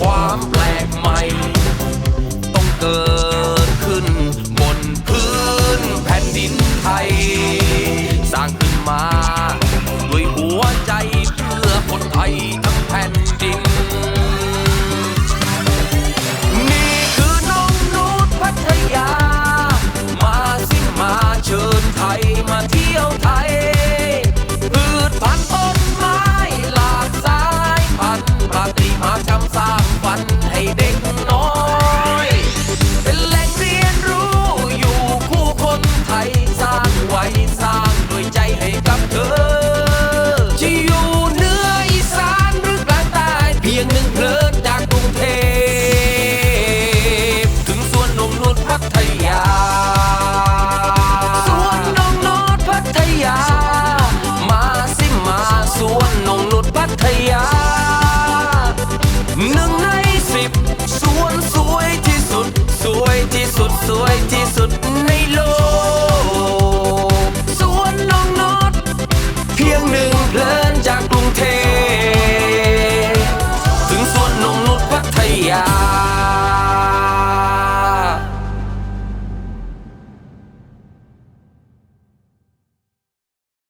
ความแปลกใหม่ ต้องเกิดขึ้น บนพื้นแผ่นดินไทย สร้างขึ้นมา ด้วยหัวใจเพื่อคนไทยทั้งแผ่นดิน นี่คือน้องนูดพัทยา มาสิมาเชิญไทยมาเที่ยวไทยพืชพันธุ์ต้นไม้หลากสายพันธุ์ราติมาจำสร้า สวยที่สุดในโลก สวนน้องนอตเพียงหนึ่งเพลินจากกรุงเทพ